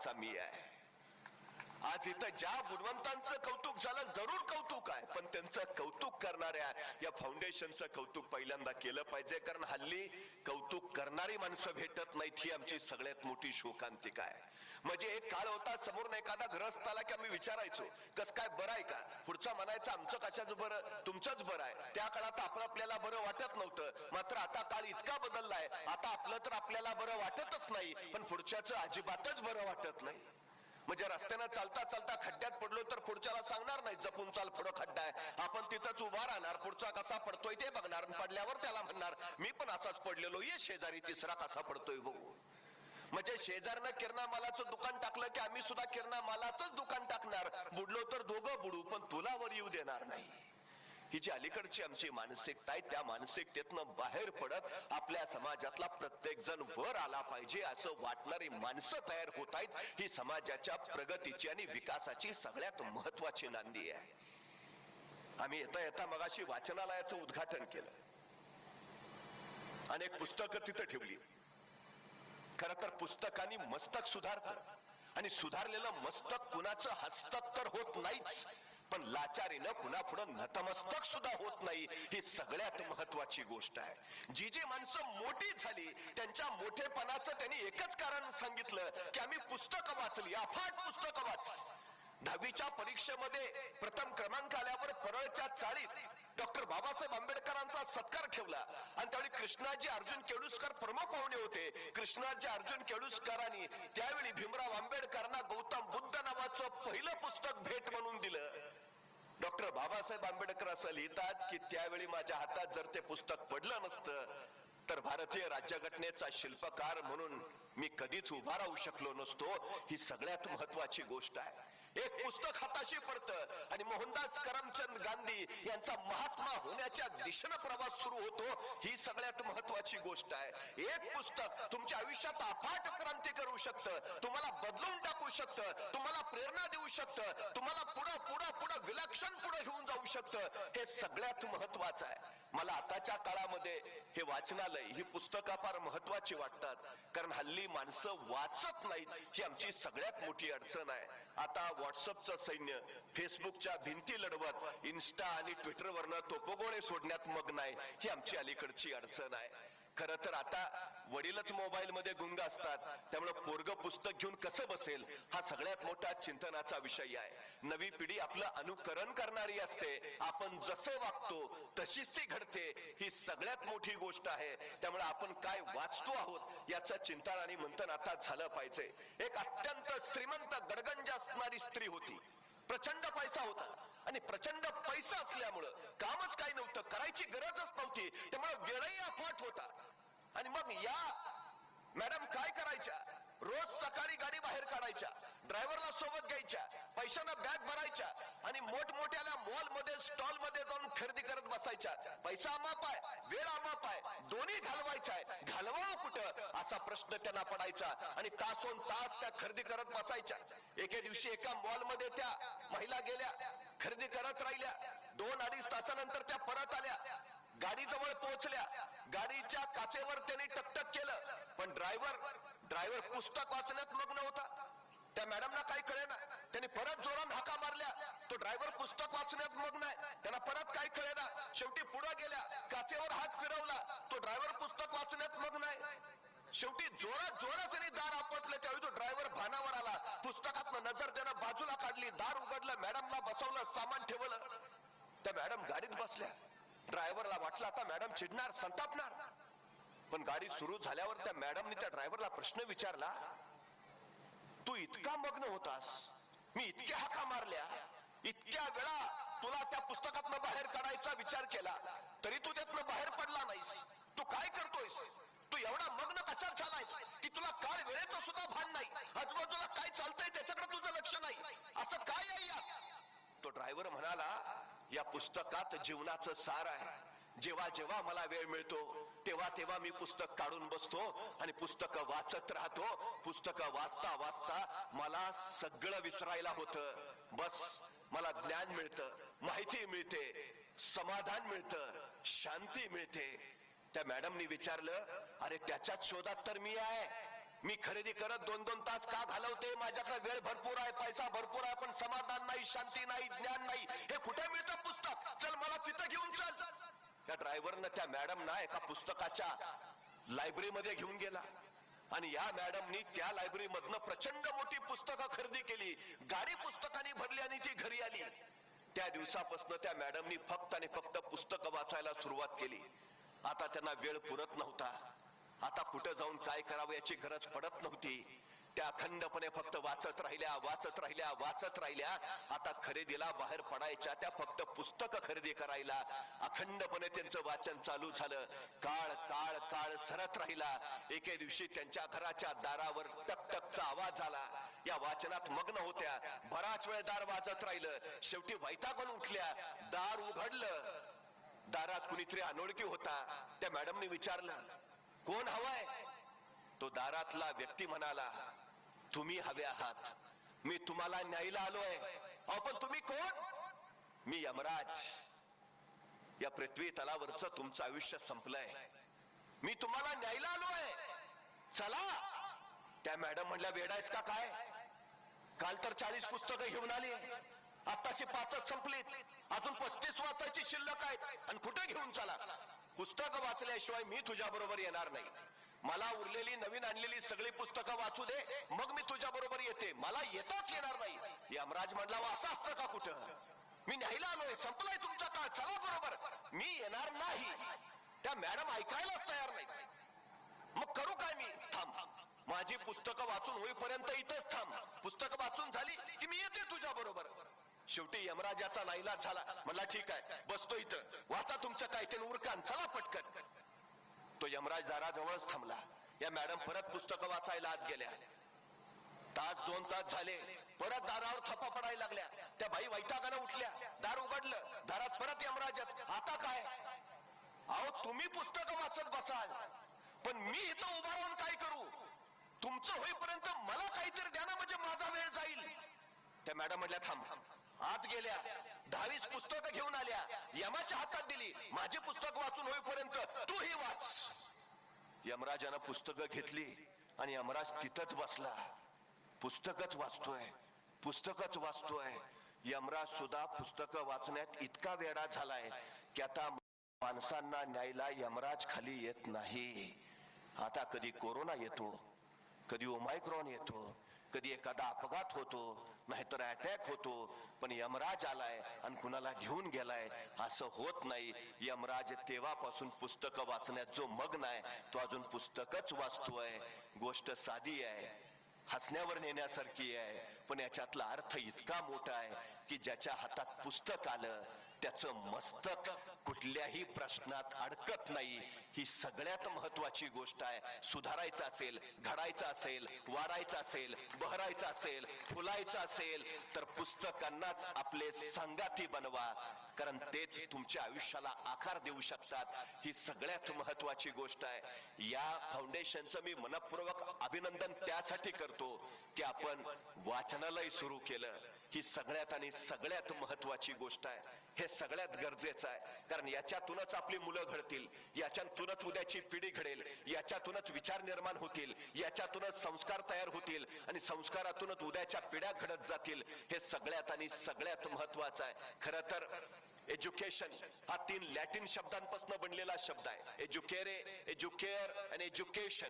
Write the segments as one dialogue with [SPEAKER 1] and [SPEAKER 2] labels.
[SPEAKER 1] नावाचा मी आहे. आज इथं ज्या गुणवंतांचं कौतुक झालं जरूर कौतुक आहे. पण त्यांचं कौतुक करणाऱ्या या फाउंडेशनचं कौतुक पहिल्यांदा केलं पाहिजे कारण हल्ली कौतुक करणारी माणसं भेटत नाहीत ही आमची सगळ्यात मोठी शोकांतिका आहे. म्हणजे एक काळ होता समोर एखादा ग्रस्त आला की आम्ही विचारायचो कस काय बरं आहे का? पुढचा म्हणायचं आमचं कशाचं बरं? तुमचंच बरं आहे. त्या काळात आपलं आपल्याला बरं वाटत नव्हतं. मात्र आता काळ इतका बदललाय आता आपलं तर आपल्याला बरं वाटतच नाही पण पुढच्याचं अजिबातच बरं वाटत नाही. म्हणजे रस्त्यानं चालता चालता खड्ड्यात पडलो तर पुढच्याला सांगणार नाही जपून चाल पुढं खड्डा आहे. आपण तिथंच उभा राहणार पुढचा कसा पडतोय ते बघणार पडल्यावर त्याला म्हणणार मी पण असाच पडलेलो ये शेजारी तिसरा कसा पडतोय बघू. म्हणजे शेजारनं किरणा मालाचं दुकान टाकलं की आम्ही सुद्धा किरणा मालाचंच दुकान टाकणार. बुडलो तर दोघं बुडू पण तुला वर येऊ देणार नाही. ही जी अलीकडची आमची मानसिकता आहे त्या मानसिकतेतनं बाहेर पडत आपल्या समाजातला प्रत्येक जण वर आला पाहिजे असं वाटणारी माणसं तयार होत आहेत. ही समाजाच्या प्रगतीची आणि विकासाची सगळ्यात महत्वाची नांदी आहे. आम्ही येता येता मगाशी वाचनालयाचं उद्घाटन केलं. अनेक पुस्तकं तिथं ठेवली. खर तर पुस्तकाने मस्तक सुधारत. आणि सुधारलेलं मस्तक कुणाचं हस्तक तर होत नाहीच. पण लाचारीनं कुणा पुढे नतमस्तक सुद्धा होत नाही. ही सगळ्यात महत्वाची गोष्ट आहे. जी जी माणसं मोठी झाली त्यांच्या मोठेपणाचं त्यांनी एकच कारण सांगितलं की आम्ही पुस्तकं वाचली. अफाट पुस्तकं वाचली. दहावीच्या परीक्षेमध्ये प्रथम क्रमांक आल्यावर परळच्या चाळीत डॉक्टर बाबासाहेब आंबेडकरांचा सत्कार ठेवला. आणि त्यावेळी कृष्णाजी अर्जुन केळुसकर प्रमुख पाहुणे होते. कृष्णाजी अर्जुन केळुसकरांनी त्यावेळी भीमराव आंबेडकरांना गौतम बुद्ध नावाचं पहिलं पुस्तक भेट म्हणून दिलं. डॉक्टर बाबासाहेब आंबेडकर असं लिहितात की त्यावेळी माझ्या हातात जर ते पुस्तक पडलं नसतं तर भारतीय राज्यघटनेचा शिल्पकार म्हणून मी कधीच उभा राहू शकलो नसतो. ही सगळ्यात महत्वाची गोष्ट आहे. एक पुस्तक हाताशी पडतं. आणि मोहनदास करमचंद गांधी यांचा महात्मा होण्याच्या दिशेनं प्रवास सुरू होतो. ही सगळ्यात महत्वाची गोष्ट आहे. एक पुस्तक तुमच्या आयुष्यात अफाट क्रांती करू शकतं. तुम्हाला बदलून टाकू शकतं. तुम्हाला प्रेरणा देऊ शकतं. तुम्हाला पुढं पुढं पुढं विलक्षण पुढे घेऊन जाऊ शकतं. हे सगळ्यात महत्वाचं आहे. मला आताच्या काळामध्ये हे वाचनालय ही पुस्तकं फार महत्वाची वाटतात. कारण हल्ली माणसं वाचत नाहीत ही आमची सगळ्यात मोठी अडचण आहे. आता व्हॉट्सअपचं सैन्य फेसबुकच्या भिंती लढवत इन्स्टा आणि ट्विटरवरनं तोपगोळे सोडण्यात मग्न आहे ही आमची अलीकडची अडचण आहे. खर तर आता वडीलच मोबाईल मध्ये गुंग असतात. त्यामुळे पोरग पुस्तक घेऊन कसं बसेल? हा सगळ्यात मोठा चिंतनाचा विषय आहे. नवी पिढी आपलं अनुकरण करणारी असते. आपण जसं वागतो तशीच ती घडते. ही सगळ्यात मोठी गोष्ट आहे. त्यामुळे आपण काय वाचतो आहोत याचं चिंतन आणि मंथन आता झालं पाहिजे. एक अत्यंत श्रीमंत गडगंज असणारी स्त्री होती. प्रचंड पैसा होता. आणि प्रचंड पैसा असल्यामुळं कामच काही नव्हतं. करायची गरजच नव्हती. त्यामुळे वेळही अफाट होता. आणि मग या मॅडम काय करायच्या? रोज सकाळी गाडी बाहेर काढायच्या ड्रायव्हरला सोबत घ्यायच्या पैशांना बॅग भरायच्या आणि मोठमोठ्याला मॉलमध्ये स्टॉलमध्ये जाऊन खरेदी करत बसायच्या. पैसा अमाप आहे वेळ अमाप आहे दोन्ही घालवायचा आहे. घालवावं कुठं? असा प्रश्न त्यांना पडायचा आणि तासोन तास त्या खरेदी करत बसायच्या. एके दिवशी एका मॉलमध्ये त्या महिला गेल्या खरेदी करत राहिल्या. दोन अडीच तासानंतर त्या परत आल्या. गाडीजवळ पोहोचल्या. गाडीच्या काचेवर त्यांनी टकटक केलं. पण ड्रायव्हर ड्रायव्हर पुस्तक वाचण्यात मग्न होता. त्या मॅडमना काही कळेना. त्यांनी परत जोरान हाका मारल्या. तो ड्रायव्हर पुस्तक वाचण्यात मग्न आहे. त्यांना परत काही कळेना. शेवटी पुढे गेल्या. काचेवर हात फिरवला. तो ड्रायव्हर पुस्तक वाचण्यात मग्न आहे. शेवटी जोरात जोरात त्यांनी दार आपटलं. त्यावेळी तो ड्रायव्हर भानावर आला. पुस्तकात नजर त्यानं बाजूला काढली. दार उघडलं. मॅडमला बसवलं. सामान ठेवलं. त्या मॅडम गाडीत बसल्या. ड्रायव्हरला वाटलं आता मॅडम चिडणार संतापणार. पण गाडी सुरू झाल्यावर त्या मॅडमने त्या ड्रायव्हरला प्रश्न विचारला तू इतका मग्न होतास. मी इतक्या हाका मारल्या. इतक्या वेळा तुला त्या पुस्तकातनं बाहेर काढायचा विचार केला. तरी तू त्यातनं बाहेर पडला नाहीस. तू काय करतोयस? तू एवढा मग्न कशात झालायस की तुला काळ वेळेचं सुद्धा भान नाही? आजूबाजूला काय चालतंय त्याच्याकडे तुझं लक्ष नाही. असं काय आहे तो ड्रायव्हर म्हणाला या पुस्तकात जीवनाचं सार आहे. जेव्हा जेव्हा मला वेळ मिळतो तेव्हा तेव्हा मी पुस्तक काढून बसतो आणि पुस्तक वाचत राहतो. पुस्तक वाचता वाचता मला सगळं विसरायला होतं. बस मला ज्ञान मिळतं माहिती मिळते समाधान मिळतं शांती मिळते. त्या मॅडमनी विचारलं अरे त्याच्याच शोधात तर मी आहे. मी खरेदी करत दोन दोन तास का घालवते? माझ्याकडे वेळ भरपूर आहे पैसा भरपूर आहे पण समाधान नाही शांती नाही ज्ञान नाही. हे कुठे मिळतं पुस्तक? चल मला तिथं घेऊन चल. त्या ड्रायव्हरनं त्या मॅडम ना एका पुस्तकाच्या लायब्ररीमध्ये घेऊन गेला. आणि या मॅडमनी त्या लायब्ररी मधनं प्रचंड मोठी पुस्तकं खरेदी केली. गाडी पुस्तकांनी भरली आणि ती घरी आली. त्या दिवसापासून त्या मॅडमनी फक्त आणि फक्त पुस्तकं वाचायला सुरुवात केली. आता त्यांना वेळ पुरत नव्हता. आता कुठं जाऊन काय करावं याची गरज पडत नव्हती. त्या अखंडपणे फक्त वाचत राहिल्या वाचत राहिल्या वाचत राहिल्या. आता खरेदीला बाहेर पडायच्या त्या फक्त पुस्तक खरेदी करायला. अखंडपणे त्यांचं वाचन चालू झालं. काळ काळ काळ सरत राहिला. एके दिवशी त्यांच्या घराच्या दारावर टकटकचा आवाज आला. या वाचनात मग्न होत्या. बराच वेळ दार वाजत राहिलं. शेवटी वैतागून उठल्या. दार उघडलं. दारात कुणीतरी अनोळखी होता. त्या मॅडमने विचारलं कोण हवाय? तो दारातला व्यक्ती म्हणाला तुम्ही हवे आहात. मी तुम्हाला न्यायला आलोय. अहो पण तुम्ही कोण? मी यमराज. या पृथ्वी तलावरच तुमचं आयुष्य संपलंय. मी तुम्हाला न्यायला आलोय. चला. त्या मॅडम म्हणल्या वेडायस का काय? काल तर चाळीस पुस्तकं घेऊन आली. आताशी पाचच संपलीत. अजून पस्तीस वाचायची शिल्लक आहेत. आणि कुठे घेऊन चला? पुस्तकं वाचल्याशिवाय मी तुझ्या बरोबर येणार नाही. मला उरलेली नवीन आणलेली सगळी पुस्तकं वाचू दे मग मी तुझ्या बरोबर येते. मला येताच येणार नाही. यमराज म्हणला असं असतं का कुठं? मी न्यायला आलोय. संपलाय तुमचा काळ. चला बरोबर. मी येणार नाही. त्या मॅडम ऐकायलाच तयार नाही मग करू काय मी? थांब. माझी पुस्तकं वाचून होईपर्यंत इथेच थांब. पुस्तकं वाचून झाली की मी येते तुझ्या बरोबर शेवटी यमराजाचा नाईलाज झाला. म्हणला ठीक आहे बसतो इथं. वाचा तुमचं काय ते उरकान. चला पटकन. तो यमराज दाराजवळच थांबला. या मॅडम परत पुस्तकं वाचायला आत गेल्या. तास दोन तास झाले. परत दारावर थप्पा पडायला लागल्या. त्या बाई वैतागानं उठल्या. दार उघडलं. दारात परत यमराजच आता काय? अहो तुम्ही पुस्तकं वाचत बसाल. पण मी इथं उभा राहून काय करू? तुमचं होईपर्यंत मला काहीतरी द्या ना म्हणजे माझा वेळ जाईल. त्या मॅडम म्हटल्या थांब. आत गेल्या. दहावीस पुस्तकं घेऊन आल्या. यमाच्या हातात दिली. माझी पुस्तक वाचून होईपर्यंत तू ही वाच. यमराजानं पुस्तकं घेतली आणि यमराज तिथंच बसला. पुस्तकच वाचतोय. पुस्तकच वाचतोय. यमराज सुद्धा पुस्तकं वाचण्यात इतका वेडा झालाय की आता माणसांना न्यायला यमराज खाली येत नाही. आता कधी कोरोना येतो कधी ओमायक्रॉन येतो कधी एखादा अपघात होतो नाहीतर अटॅक होतो. पण यमराज आलाय आणि कुणाला घेऊन गेलाय? असं होत नाही. यमराज तेव्हापासून पुस्तकं वाचण्यात जो मग्न आहे तो अजून पुस्तकच वाचतोय. गोष्ट साधी आहे. हसण्यावर नेण्यासारखी आहे. पण याच्यातला अर्थ इतका मोठा आहे की ज्याच्या हातात पुस्तक आलं त्याचं मस्तक कुठल्याही प्रश्नात अडकत नाही. ही सगळ्यात महत्वाची गोष्ट आहे. सुधारायचं असेल घडायचं असेल वाढायचं असेल बहरायचं असेल फुलायचं असेल तर पुस्तकांनाच आपले संगाती बनवा. कारण तेच तुमच्या आयुष्याला आकार देऊ शकतात. ही सगळ्यात महत्वाची गोष्ट आहे. या फाउंडेशनचं मी मनपूर्वक अभिनंदन त्यासाठी करतो की आपण वाचनालय सुरू केलं. ही सगळ्यात आणि सगळ्यात महत्वाची गोष्ट आहे. हे सगळ्यात गरजेचं आहे. कारण याच्यातूनच आपली मुलं घडतील. याच्यातूनच उद्याची पिढी घडेल. याच्यातूनच विचार निर्माण होतील. याच्यातूनच संस्कार तयार होतील. आणि संस्कारातूनच उद्याच्या पिढ्या घडत जातील. हे सगळ्यात आणि सगळ्यात महत्वाचं आहे. खर तर एज्युकेशन हा तीन लॅटिन शब्दांपासून बनलेला शब्द आहे. एज्युकेरे एज्युकेअर आणि एज्युकेशन.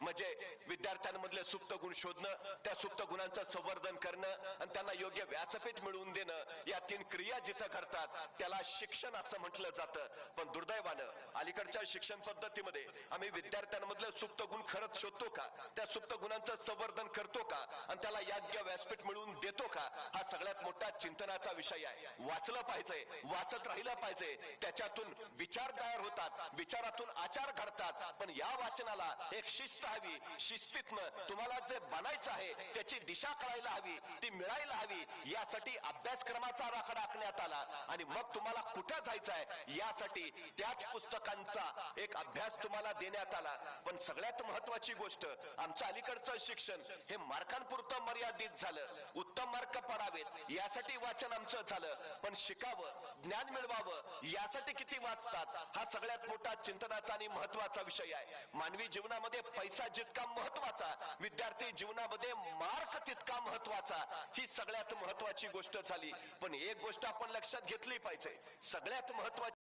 [SPEAKER 1] म्हणजे विद्यार्थ्यांमधले सुप्त गुण शोधणं त्या सुप्त गुणांचं संवर्धन करणं आणि त्यांना योग्य व्यासपीठ मिळवून देणं या तीन क्रिया जिथं घडतात त्याला शिक्षण असं म्हटलं जातं. पण दुर्दैवानं अलीकडच्या शिक्षण पद्धतीमध्ये आम्ही विद्यार्थ्यांमधले सुप्त गुण खरंच शोधतो का? त्या सुप्त गुणांचं संवर्धन करतो का? आणि त्याला योग्य व्यासपीठ मिळवून देतो का? हा सगळ्यात मोठा चिंतनाचा विषय आहे. वाचलं पाहिजे वाचत राहिलं पाहिजे. त्याच्यातून विचार तयार होतात विचारातून आचार घडतात. पण या वाचनाला एक शिस्त हवी शिस्तीतनं तुम्हाला जे बनायचं आहे त्याची दिशा करायला हवी ती मिळायला हवी यासाठी अभ्यासक्रमाचा आराखडा आखण्यात आला. आणि मग तुम्हाला कुठं जायचं आहे यासाठी त्याच पुस्तकांचा एक अभ्यास तुम्हाला देण्यात आला. पण सगळ्यात महत्वाची गोष्ट आमचं अलीकडचं शिक्षण हे मार्कांपुरतं मर्यादित झालं. उत्तम मार्क पडावेत यासाठी वाचन आमचं झालं. पण शिकावं ज्ञान मिळवावं यासाठी किती वाचतात हा सगळ्यात मोठा चिंतनाचा आणि महत्त्वाचा विषय आहे. मानवी जीवनामध्ये पैसा जितका महत्त्वाचा विद्यार्थी जीवनामध्ये मार्क तितका महत्त्वाचा. ही सगळ्यात महत्वाची गोष्ट झाली. पण एक गोष्ट आपण लक्षात घेतली पाहिजे. सगळ्यात महत्वाची